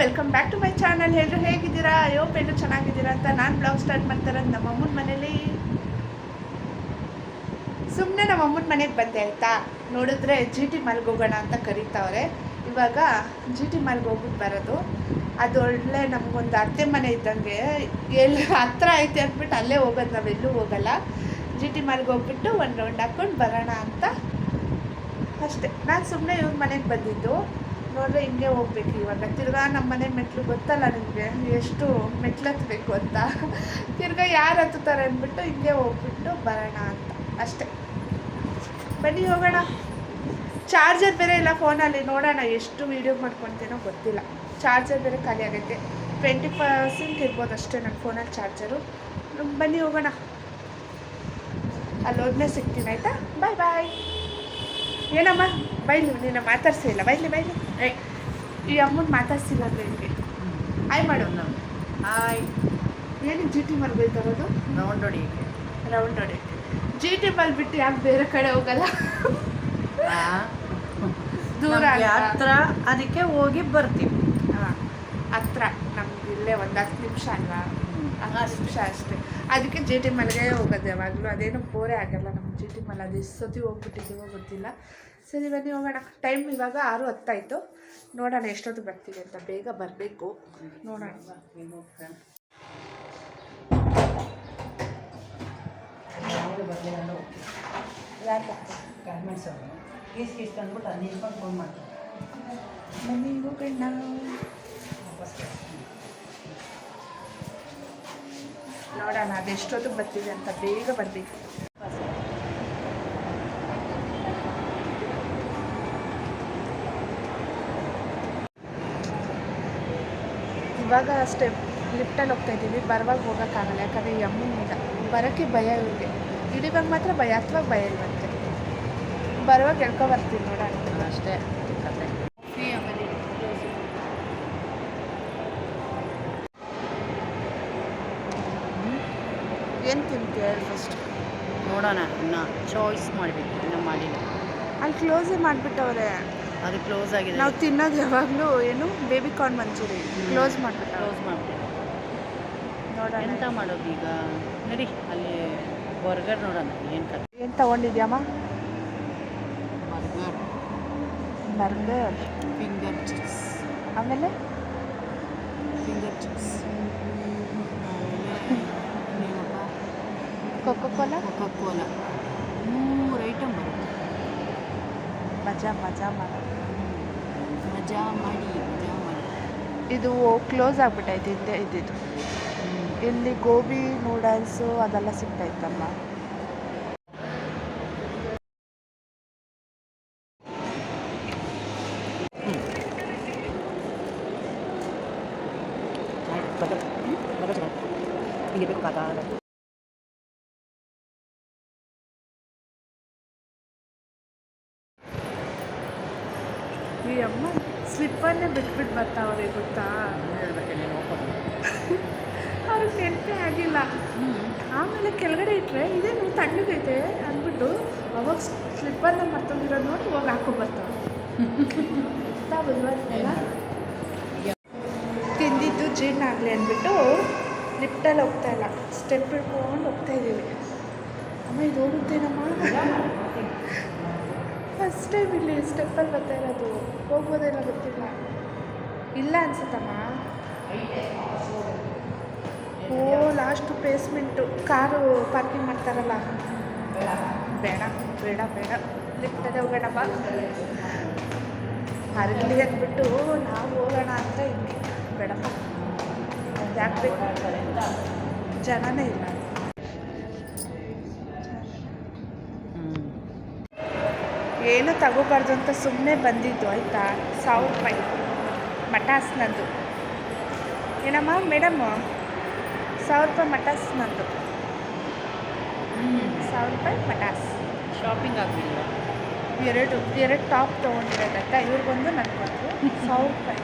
Welcome back to my channel ಎಲ್ಲರೂ ಹೇಗಿದ್ದೀರಾ? ಅಯ್ಯೋ ಎಲ್ಲರೂ ಚೆನ್ನಾಗಿದ್ದೀರಾ ಅಂತ ನಾನು ಬ್ಲಾಗ್ ಸ್ಟಾರ್ಟ್ ಮಾಡ್ತಾರೆ ನಮ್ಮ ಅಮ್ಮನ ಮನೇಲಿ. ಸುಮ್ಮನೆ ನಮ್ಮ ಅಮ್ಮನ ಮನೆಗೆ ಬಂದೆ ಆಯಿತಾ? ನೋಡಿದ್ರೆ ಜಿ ಟಿ ಮಾಲ್ಗೆ ಹೋಗೋಣ ಅಂತ ಕರೀತಾವ್ರೆ. ಇವಾಗ ಜಿ ಟಿ ಮಾಲ್ಗೆ ಹೋಗ್ಬಿಟ್ಟು ಬರೋದು. ಅದು ಒಳ್ಳೆ ನಮಗೊಂದು ಅತ್ತೆ ಮನೆ ಇದ್ದಂಗೆ ಎಲ್ಲಿ ಹತ್ರ ಐತೆ ಅಂದ್ಬಿಟ್ಟು ಅಲ್ಲೇ ಹೋಗೋದು ನಾವೆಲ್ಲೂ ಹೋಗಲ್ಲ. ಜಿ ಟಿ ಮಾಲ್ಗೆ ಹೋಗ್ಬಿಟ್ಟು ಒಂದು ರೌಂಡ್ ಹಾಕ್ಕೊಂಡು ಬರೋಣ ಅಂತ. ಅಷ್ಟೇ. ನಾನು ಸುಮ್ಮನೆ ಇವ್ರ ಮನೆಗೆ ಬಂದಿದ್ದು. ನೋಡ್ರೆ ಹಿಂಗೆ ಹೋಗ್ಬೇಕು ಇವಾಗ. ತಿರ್ಗಾ ನಮ್ಮ ಮನೆ ಮೆಟ್ಲು ಗೊತ್ತಲ್ಲ ನಿಮಗೆ? ಎಷ್ಟು ಮೆಟ್ಲು ಹತ್ಬೇಕು ಅಂತ. ತಿರ್ಗಾ ಯಾರು ಹತ್ತುತ್ತಾರೆ ಅಂದ್ಬಿಟ್ಟು ಹಿಂಗೆ ಹೋಗ್ಬಿಟ್ಟು ಬರೋಣ ಅಂತ. ಅಷ್ಟೇ. ಬನ್ನಿ ಹೋಗೋಣ. ಚಾರ್ಜರ್ ಬೇರೆ ಇಲ್ಲ ಫೋನಲ್ಲಿ. ನೋಡೋಣ ಎಷ್ಟು ವೀಡಿಯೋ ಮಾಡ್ಕೊತೀನೋ ಗೊತ್ತಿಲ್ಲ. ಚಾರ್ಜರ್ ಬೇರೆ ಖಾಲಿ ಆಗೈತೆ. ಟ್ವೆಂಟಿ ಪರ್ಸೆಂಟ್ ಇರ್ಬೋದು ಅಷ್ಟೇ ನನ್ನ ಫೋನಲ್ಲಿ ಚಾರ್ಜರು. ಬನ್ನಿ ಹೋಗೋಣ. ಅಲ್ಲಿ ಹೋದ್ಮೇಲೆ ಸಿಗ್ತೀನಿ, ಆಯಿತಾ? ಬಾಯ್ ಬಾಯ್. ಏನಮ್ಮ? ಬೈಲಿ ನಿನ್ನ ಮಾತಾಡ್ಸಿಲ್ಲ. ಬೈಲಿ ಬೈಲಿ. ಏಯ್ ಈ ಅಮ್ಮನ ಮಾತಾಡ್ಸಿಲ್ಲ ಅಂದ್ರೆ ಹಿಂಗೆ? ಆಯ್ ಮಾಡು ಹಾಯ್. ಏನು ಜಿ ಟಿ ಮಲ್ ಬೈತಾರೋದು ರೌಂಡ್ ಹೊಡಿಯಕ್ಕೆ. ರೌಂಡ್ ಹೊಡಿ. ಜಿ ಟಿ ಮಲ್ ಬಿಟ್ಟು ಯಾಕೆ ಬೇರೆ ಕಡೆ ಹೋಗಲ್ಲ? ದೂರ ನಮ್ಗೆ ಹತ್ರ ಅದಕ್ಕೆ ಹೋಗಿ ಬರ್ತೀವಿ. ಹಾಂ. ಹತ್ರ. ನಮ್ಗೆ ಇಲ್ಲೇ ಒಂದು ಹತ್ತು ನಿಮಿಷ ಅಲ್ವಾ? ಹತ್ತು ನಿಮಿಷ ಅಷ್ಟೇ. ಅದಕ್ಕೆ ಜಿ ಟಿ ಮಲ್ಗೆ ಹೋಗೋದು ಯಾವಾಗಲೂ. ಅದೇನು ಬೋರೇ ಆಗಲ್ಲ ನಮ್ಮ ಜಿ ಟಿ ಮಲ್ ಅದು ಎಷ್ಟು ಸತಿ ಹೋಗ್ಬಿಟ್ಟಿದ್ದೀವೋ ಗೊತ್ತಿಲ್ಲ. ಸರಿ ಬನ್ನಿ ಹೋಗೋಣ. ಟೈಮ್ ಇವಾಗ ಆರು ಹತ್ತಾಯಿತು. ನೋಡೋಣ ಎಷ್ಟೊತ್ತು ಬರ್ತೀವಿ ಅಂತ. ಬೇಗ ಬರಬೇಕು. ನೋಡೋಣ. ಗಾರ್ಮೆಂಟ್ಸ್ ಫೋನ್ ನಿಲ್ಕೊಂಡು ಫೋನ್ ಮಾಡ್ತಾರೆ ಬನ್ನಿ ಹೋಗೋಣ ವಾಪಸ್ ನೋಡೋಣ, ಅದು ಬರ್ತಿದೆ ಅಂತ ಬೇಗ ಬರಬೇಕು. ಇವಾಗ ಅಷ್ಟೇ ಲಿಫ್ಟಲ್ಲಿ ಹೋಗ್ತಾ ಇದ್ದೀವಿ, ಬರುವಾಗ ಹೋಗೋಕ್ಕಾಗಲ್ಲ, ಯಾಕಂದರೆ ಯಮ್ಮು ಅಮ್ಮನಿಂದ ಬರೋಕ್ಕೆ ಭಯ ಇವ್ರಿಗೆ ಇಳಿವಾಗ ಮಾತ್ರ ಭಯ ಅಥವಾ ಭಯ ಇರುತ್ತೆ. ಬರುವಾಗ ಬರ್ತೀವಿ ನೋಡೋಣ. ಅಷ್ಟೇ ಕತೆ ಏನು ತಿಂತೀಯ ಫಸ್ಟ್ ನೋಡೋಣ ಇನ್ನು ಚಾಯ್ಸ್ ಮಾಡಬೇಕು ಇನ್ನೂ ಮಾಡಿಲ್ಲ. ಅಲ್ಲಿ ಕ್ಲೋಸೇ ಮಾಡಿಬಿಟ್ಟವ್ರೆ. ಅದು ಕ್ಲೋಸ್ ಆಗಿದೆ. ನಾವು ತಿನ್ನೋದು ಯಾವಾಗಲೂ ಏನು ಬೇಬಿ ಕಾರ್ನ್ ಮಂಚೂರಿ. ಕ್ಲೋಸ್ ಮಾಡಿಬಿಟ್ಟು ಕ್ಲೋಸ್ ಮಾಡಿಬಿಟ್ಟು ನೋಡೋಣ. ಎಂತ ಮಾಡೋದು ಈಗ? ನಡಿ ಅಲ್ಲಿ ಬರ್ಗರ್ ನೋಡೋಣ ಏನು ಕತೆ ಏನು ತೊಗೊಂಡಿದ್ಯಮ್ಮ ಬರ್ಗರ್. ಬರ್ಗರ್. ಫಿಂಗರ್ ಚಿಪ್ಸ್ ಆಮೇಲೆ? Finger chips Coca Cola Coca Cola ಮೂರು ಐಟಮ್ ಬರುತ್ತೆ. ಮಜಾ ಮಜಾ ಮಾಡ ಮಜಾ ಮಾಡಿ ಮಜಾ ಮಾಡಿ. ಇದು ಕ್ಲೋಸ್ ಆಗ್ಬಿಟ್ಟೈತೆ ಹಿಂದೆ ಇದ್ದಿದ್ದು. ಇಲ್ಲಿ ಗೋಬಿ ನೂಡಲ್ಸು ಅದೆಲ್ಲ ಸಿಗ್ತೈತಮ್ಮ ಹಿಂಗೆ ಬೇಕು ಕಾಕ ಈ ಅಮ್ಮ. ಸ್ಲಿಪ್ಪನ್ನೇ ಬಿಟ್ಬಿಟ್ಟು ಬರ್ತಾವ್ರೆ ಗೊತ್ತಾ? ಅವ್ರಿಗೆ ನೆನಪೇ ಆಗಿಲ್ಲ. ಆಮೇಲೆ ಕೆಳಗಡೆ ಇಟ್ಟರೆ ಇದೇನು ತಣ್ಣಗೈತೆ ಅಂದ್ಬಿಟ್ಟು ಅವಾಗ ಸ್ಲಿಪ್ಪರ್ನ ಮತ್ತೊಂದಿರೋ ನೋಡಿ ಹೋಗಿ ಹಾಕೊ ಬರ್ತಾವೆ ತಿಂದಿದ್ದು ಜೀರ್ಣ ಆಗಲಿ ಅಂದ್ಬಿಟ್ಟು ಲಿಫ್ಟಲ್ಲಿ ಹೋಗ್ತಾ ಇಲ್ಲ. ಸ್ಟೆಪ್ ಹಿಡ್ಕೊಂಡು ಹೋಗ್ತಾ ಇದ್ದೀವಿ ಅಮ್ಮ, ಇದು ಹೋಗುತ್ತೇನಮ್ಮ ಫಸ್ಟ್ ಟೈಮ್ ಇಲ್ಲಿ ಸ್ಟೆಪ್ಪಲ್ಲಿ ಬರ್ತಾ ಇರೋದು. ಹೋಗ್ಬೋದೇನೋ ಗೊತ್ತಿಲ್ಲ. ಇಲ್ಲ ಅನ್ಸುತ್ತಮ್ಮ. ಓ ಲಾಸ್ಟ್ ಪ್ಲೇಸ್ಮೆಂಟು ಕಾರು ಪಾರ್ಕಿಂಗ್ ಮಾಡ್ತಾರಲ್ಲ. ಬೇಡ ಬೇಡ ಬೇಡ. ಲಿಫ್ಟಲ್ಲೇ ಹೋಗೋಣಪ್ಪ. ಅಲ್ಲಿ ಅಂದ್ಬಿಟ್ಟು ನಾವು ಹೋಗೋಣ ಅಂತ ಹಿಂಗೆ ಬೇಡಪ್ಪ. ಯಾಕೆ ಬೇಕು? ಜನನೇ ಇಲ್ಲ. ಏನು ತಗೋಬಾರ್ದು ಅಂತ ಸುಮ್ಮನೆ ಬಂದಿದ್ದು ಆಯಿತಾ? ಸಾವಿರ ರೂಪಾಯಿ. ಮಟಾಸ್ನದ್ದು ನಂದು. ಏನಮ್ಮ ಮೇಡಮ್? ಸಾವಿರ ರೂಪಾಯಿ ಮಟಾಸ್ನದ್ದು ನಂದು. ಸಾವಿರ ರೂಪಾಯಿ ಮಟಾಸ್. ಶಾಪಿಂಗ್ ಆಗಲಿಲ್ಲ ಎರಡು ಎರಡು ಟಾಪ್ ತೊಗೊಂಡಿರೋದಂತ ಇವ್ರಿಗೊಂದು ನನಗೊಂದು. ಸಾವಿರ ರೂಪಾಯಿ.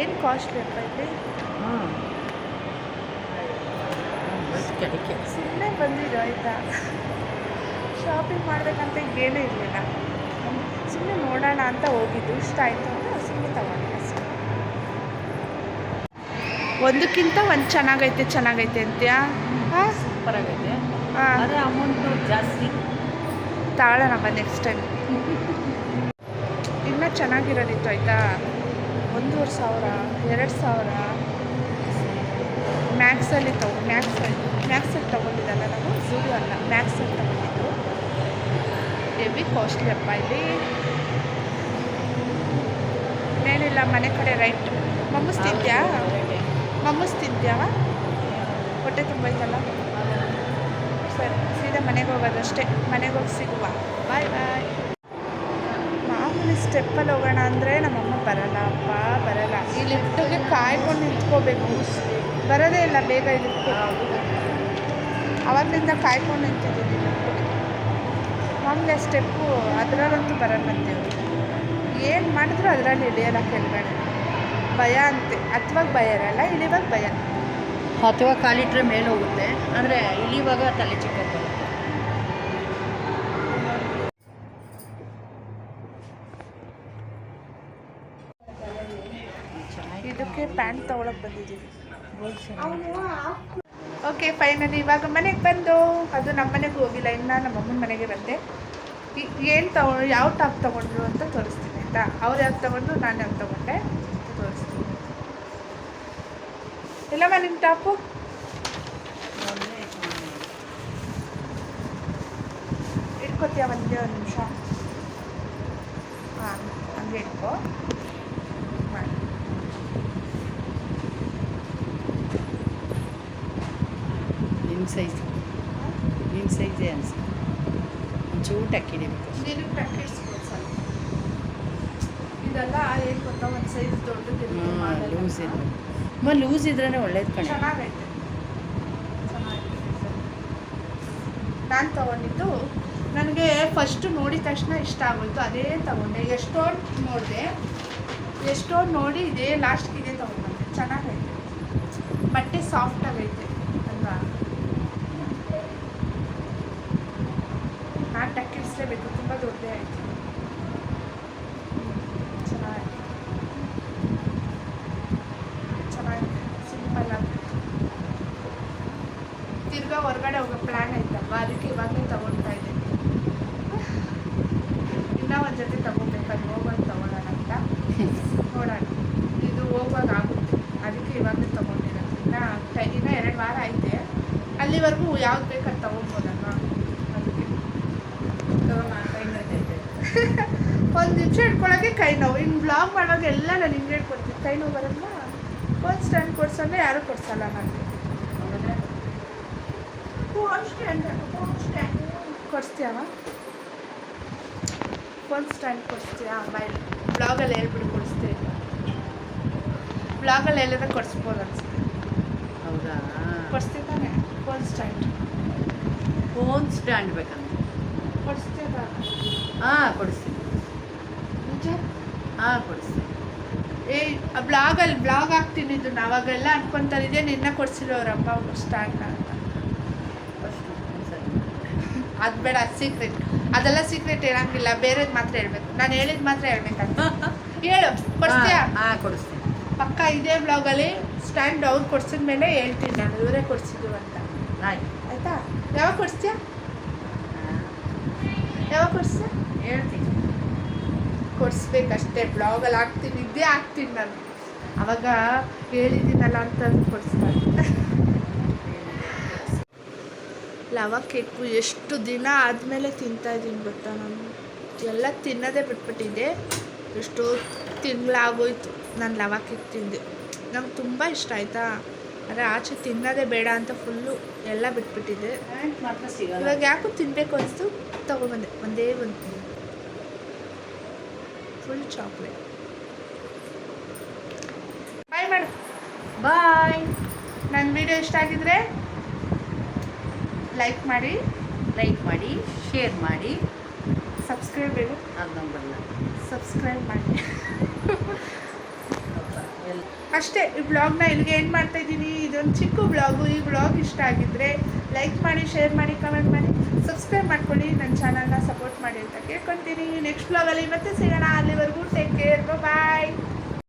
ಏನು ಕಾಸ್ಟ್ಲಿ ಅಪ್ಪ ಇಲ್ಲಿ? ಹಾಂ. ಸುಮ್ಮನೆ ಬಂದಿದ್ದು ಆಯಿತಾ? ಶಾಪಿಂಗ್ ಮಾಡಬೇಕಂತ ಏನೂ ಇರಲಿಲ್ಲ. ಸುಮ್ಮನೆ ನೋಡೋಣ ಅಂತ ಹೋಗಿದ್ದು. ಇಷ್ಟ ಆಯಿತು ಅಂತ ಸುಮ್ಮನೆ ತಗೊಂಡೆ ಅಷ್ಟೇ. ಒಂದಕ್ಕಿಂತ ಒಂದು ಚೆನ್ನಾಗೈತೆ ಚೆನ್ನಾಗೈತೆ ಅಂತ್ಯಾ? ಹಾಂ? ಸೂಪರ್ ಆಗೈತೆ ಹಾಂ. ಆದರೆ ಅಮೌಂಟು ಜಾಸ್ತಿ. ತಗೊಳ್ಳೋಣಪ್ಪ ನೆಕ್ಸ್ಟ್ ಟೈಮ್ ಇನ್ನೂ ಚೆನ್ನಾಗಿರೋದಿತ್ತು ಆಯಿತಾ? ಒಂದೂವರೆ ಸಾವಿರ ಎರಡು ಸಾವಿರ? ಮ್ಯಾಕ್ಸಲ್ಲಿ ತಗೊ ಮ್ಯಾಕ್ಸಲ್ಲಿ ಮ್ಯಾಕ್ಸಲ್ಲಿ ತೊಗೊಂಡಿದ್ದಲ್ಲ ನಾವು ಝೂಡು ಅಲ್ಲ. ಮ್ಯಾಕ್ಸಲ್ಲಿ ತೊಗೊಂಡಿದ್ದು ಬಿ ಕಾಸ್ಟ್ಲಿ ಅಪ್ಪ ಇಲ್ಲಿ. ಏನಿಲ್ಲ ಮನೆ ಕಡೆ ರೈಟ್ ಮಮ್ಮಸ್ ತಿಂತ್ಯಾ ಮಮ್ಮಸ್ ತಿಂತ್ಯಾವ ಹೊಟ್ಟೆ ತುಂಬೈತಲ್ಲ ಸರಿ ಸೀದಾ ಮನೆಗೆ ಹೋಗೋದಷ್ಟೇ ಮನೆಗೆ ಹೋಗಿ ಸಿಗುವ. ಬಾಯ್ ಬಾಯ್ ಮಾಮೂಲಿ ಸ್ಟೆಪ್ಪಲ್ಲಿ ಹೋಗೋಣ ಅಂದರೆ ನಮ್ಮಮ್ಮ ಬರಲ್ಲ ಅಪ್ಪ ಬರಲ್ಲ. ಈ ಲಿಫ್ಟಿಗೆ ಕಾಯ್ಕೊಂಡು ನಿಂತ್ಕೋಬೇಕು. ಬರೋದೇ ಇಲ್ಲ ಬೇಗ ಲಿಫ್ಟ್ ಅವಾಗಲಿಂದ ಕಾಯ್ಕೊಂಡು ನಿಂತಿದ್ದೀನಿ. ಲಿಫ್ಟಿಗೆ ಮಾಮೂಲಿ ಆ ಸ್ಟೆಪ್ಪು ಅದರಲ್ಲಂತೂ ಬರಲ್ಲಂತೆ ಏನು ಮಾಡಿದ್ರು ಅದರಲ್ಲಿ ಇಳಿಯಲ್ಲ ಕೆಳಗಡೆ ಭಯ ಅಂತೆ. ಅಥವಾ ಭಯ ಇರಲ್ಲ ಇಳಿವಾಗ ಭಯ. ಅಥವಾ ಕಾಲಿಟ್ರೆ ಮೇಲೆ ಹೋಗುತ್ತೆ. ಅಂದರೆ ಇಳಿಯುವಾಗ ತಲೆ ಚಿಕ್ಕ ಬರುತ್ತೆ. ಇದಕ್ಕೆ ಪ್ಯಾಂಟ್ ತಗೊಳಕ್ ಬಂದಿದ್ದೀವಿ. ಓಕೆ ಫೈನಲಿ ಇವಾಗ ಮನೆಗೆ ಬಂದು, ಅದು ನಮ್ಮ ಮನೆಗೆ ಹೋಗಿಲ್ಲ, ಇನ್ನು ನಮ್ಮ ಅಮ್ಮನ ಮನೆಗೆ ಬಂದೆ. ಏನು ತಗೊ, ಯಾವ ಟಾಪ್ ತೊಗೊಂಡ್ರು ಅಂತ ತೋರಿಸ್ತೀನಿ, ಆಯಿತಾ? ಅವ್ರು ಯಾವ್ದು ತೊಗೊಂಡ್ರು, ನಾನು ಯಾವ್ದು ತೊಗೊಂಡೆ ತೋರಿಸ್ತೀನಿ. ಇಲ್ಲಮ್ಮ ನಿಮ್ಮ ಟಾಪು? ಇಟ್ಕೋತೀಯ ಒಂದೇ ಒಂದು ನಿಮಿಷ? ಹಾಂ, ಹಂಗೆ ಇಟ್ಕೋ ಮಾಡಿ ನಿನ್ನ ಸೈಜ್ ನಿಮ್ಮ ಸೈಜೇ ಅನಿಸುತ್ತೆ. ಒಂಚೂರು ಟಕ್ಕಿಡಿಬೇಕು ನೀನು ಪ್ಯಾಕೆಟ್ಸ್ ಸರ್ ಇದೆಲ್ಲ ಏನು ಗೊತ್ತಾ? ಒಂದು ಸೈಜ್ ದೊಡ್ಡದಿರುತ್ತೆ ಹಾಂ ಲೂಸ್ ಇದೆ ಅಮ್ಮ ಲೂಸ್ ಇದ್ರೇ ಒಳ್ಳೇದು ಕಣ. ಚೆನ್ನಾಗೈತೆ. ನಾನು ತಗೊಂಡಿದ್ದು ನನಗೆ ಫಸ್ಟು ನೋಡಿದ ತಕ್ಷಣ ಇಷ್ಟ ಆಗೋಯ್ತು. ಅದೇ ತಗೊಂಡೆ. ಎಷ್ಟೋ ನೋಡಿದೆ. ಎಷ್ಟೋ ನೋಡಿ ಇದೇ ಲಾಸ್ಟ್ಗೆ ಇದೇ ತಗೊಂಡೆ ಚೆನ್ನಾಗೈತೆ. ಬಟ್ಟೆ ಸಾಫ್ಟ್ ಆಗೈತೆ ಅಲ್ವಾ ನಾನು ಟಕ್ಕಿಡಿಸ್ಲೇಬೇಕು ತುಂಬ ದೊಡ್ಡದೇ ಆಯಿತು. ಚೆನ್ನಾಗಿದೆ. ಚೆನ್ನಾಗಿದೆ, ಸಿಂಪಲ್ ಆಗಿ. ಹೊರಗಡೆ ಹೋಗೋ ಪ್ಲ್ಯಾನ್ ಐತಲ್ವಾ? ಅದಕ್ಕೆ ಇವಾಗಲೇ ತಗೊಳ್ತಾ ಇದ್ದೀನಿ. ಇನ್ನೂ ಒಂದು ಜೊತೆ ತಗೋಬೇಕು ಅದು ಹೋಗೋದು ತಗೊಳ್ಳೋಣ ಅಂತ. ನೋಡೋಣ. ಇದು ಹೋಗುವಾಗ ಆಗುತ್ತೆ. ಅದಕ್ಕೆ ಇವಾಗಲೇ ತಗೊಂಡಿರೋದು. ಇನ್ನು, ಇನ್ನೂ ಎರಡು ವಾರ ಐತೆ. ಅಲ್ಲಿವರೆಗೂ ಯಾವ್ದು ಬೇಕು ಅದು ತಗೊಬೋದಲ್ವಾ ಅದಕ್ಕೆ ಒಂದು ನಿಮಿಷ ಇಟ್ಕೊಳ್ಳೋಕ್ಕೆ ಕೈ ನೋವು. ಇನ್ನು ಬ್ಲಾಗ್ ಮಾಡುವಾಗ ಎಲ್ಲ ನಾನು ಹಿಂಗೆ ಹೇಳ್ಕೊಡ್ತೀನಿ. ಕೈ ನೋವು ಬರಲ್ಲ ಒಂದು ಸ್ಟ್ಯಾಂಡ್ ಕೊಡ್ಸಂದ್ರೆ ಯಾರೂ ಕೊಡ್ಸಲ್ಲ ನನಗೆ ಕೊಡಿಸ್ತೀಯವ ಫೋನ್ ಸ್ಟ್ಯಾಂಡ್ ಕೊಡಿಸ್ತೀಯಾ ಮೊಬೈಲ್ ಬ್ಲಾಗಲ್ಲಿ ಹೇಳ್ಬಿಟ್ಟು ಕೊಡಿಸ್ತೀವಿ ಬ್ಲಾಗಲ್ಲಿ ಹೇಳಿದ್ರೆ ಕೊಡಿಸ್ಬೋದು ಅನ್ಸುತ್ತೆ. ಹೌದಾ? ಕೊಡ್ತೀತಾನೆ ಫೋನ್ ಸ್ಟ್ಯಾಂಡ್ ಫೋನ್ ಸ್ಟ್ಯಾಂಡ್ ಬೇಕಂತ. ಕೊಡಿಸ್ತೀಯಾ ಹಾಂ ಕೊಡಿಸ್ತೀನಿ. ಹಾಂ ಕೊಡಿಸ್ತೀನಿ. ಏ ಬ್ಲಾಗಲ್ಲಿ ಬ್ಲಾಗ್ ಹಾಕ್ತೀನಿ ಇದು ಅವಾಗೆಲ್ಲ ಅನ್ಕೊಂತಾರಿದೆ ಇದೇ ನಿನ್ನ ಕೊಡ್ಸಿಲ್ಲ ಅವ್ರ ಸ್ಟ್ಯಾಂಡ್ ಅಂತ ಸ್ಟಾರ್ಟ್ ಸರಿ ಅದು ಬೇಡ ಸೀಕ್ರೆಟ್ ಅದೆಲ್ಲ ಸೀಕ್ರೆಟ್ ಹೇಳಂಗಿಲ್ಲ ಬೇರೆದು ಮಾತ್ರ ಹೇಳ್ಬೇಕು. ನಾನು ಹೇಳಿದ್ ಮಾತ್ರ ಹೇಳ್ಬೇಕಂತ ಹೇಳು ಕೊಡ್ತೀಯಾ ಹಾಂ ಕೊಡಿಸ್ತೀನಿ. ಪಕ್ಕ ಇದೇ ಬ್ಲಾಗಲ್ಲಿ ಸ್ಟ್ಯಾಂಡ್ ಅವ್ರು ಕೊಡ್ಸಿದ ಮೇಲೆ ಹೇಳ್ತೀನಿ ನಾನು ಇವರೇ ಕೊಡ್ಸಿದ್ದು ಅಂತ. ಆಯ್ತು. ಆಯಿತಾ? ಯಾವಾಗ ಕೊಡಿಸ್ತೀಯಾ? ಯಾವಾಗ ಕೊಡ್ಸ ಹೇಳ್ತೀನಿ. ಕೊಡಿಸ್ಬೇಕಷ್ಟೇ ಬ್ಲಾಗಲ್ಲಿ ಹಾಕ್ತೀನಿ ಇದ್ದೇ ಹಾಕ್ತೀನಿ ನಾನು. ಅವಾಗ ಹೇಳಿದ್ದೀನಲ್ಲ ಅಂತ ಕೊಡಿಸ್ತಾರೆ ಲವ ಕೇಕು ಎಷ್ಟು ದಿನ ಆದಮೇಲೆ ತಿಂತಾಯಿದ್ದೀನಿ ಗೊತ್ತಾ ನಾನು? ಎಲ್ಲ ತಿನ್ನೋದೇ ಬಿಟ್ಬಿಟ್ಟಿದ್ದೆ. ಎಷ್ಟೋ ತಿಂಗಳಾಗೋಯ್ತು ನಾನು ಲವ ಕೇಕ್ ತಿಂದೆ. ನಂಗೆ ತುಂಬ ಇಷ್ಟ ಆಯಿತಾ? ಆದರೆ ಆಚೆ ತಿನ್ನೋದೇ ಬೇಡ ಅಂತ ಫುಲ್ಲು ಎಲ್ಲ ಬಿಟ್ಬಿಟ್ಟಿದ್ದೆ. ಇವಾಗ ಯಾಕೋ ತಿನ್ನಬೇಕು ಅನಿಸ್ತು? ತೊಗೊಬಂದೆ ಒಂದೇ ಒಂದು ಫುಲ್ ಚಾಕ್ಲೇಟ್ ಬಾಯ್ ಮಾಡು. ಬಾಯ್ ನನ್ನ ವಿಡಿಯೋ ಇಷ್ಟ ಆಗಿದ್ರೆ ಲೈಕ್ ಮಾಡಿ ಲೈಕ್ ಮಾಡಿ ಶೇರ್ ಮಾಡಿ. ಸಬ್ಸ್ಕ್ರೈಬ್ ಬೇಕು ಹಾಗೆ ಬರಲ್ಲ ಸಬ್ಸ್ಕ್ರೈಬ್ ಮಾಡಿ. ಅಷ್ಟೇ ಈ ಬ್ಲಾಗ್ನ ಇಲ್ಲಿಗೆ ಏನು ಮಾಡ್ತಾಯಿದ್ದೀನಿ ಇದೊಂದು ಚಿಕ್ಕ ಬ್ಲಾಗು ಈ ಬ್ಲಾಗ್ ಇಷ್ಟ ಆಗಿದ್ರೆ ಲೈಕ್ ಮಾಡಿ ಶೇರ್ ಮಾಡಿ ಕಮೆಂಟ್ ಮಾಡಿ ಸಬ್ಸ್ಕ್ರೈಬ್ ಮಾಡ್ಕೊಳ್ಳಿ. ನನ್ನ ಚಾನಲ್ನ ಸಪೋರ್ಟ್ ಮಾಡಿ ಅಂತ ಕೇಳ್ಕೊತೀನಿ. ನೆಕ್ಸ್ಟ್ ಬ್ಲಾಗಲ್ಲಿ ಮತ್ತೆ ಸಿಗೋಣ. ಅಲ್ಲಿವರೆಗೂ ಟೇಕ್ ಕೇರ್ ಬಾಯ್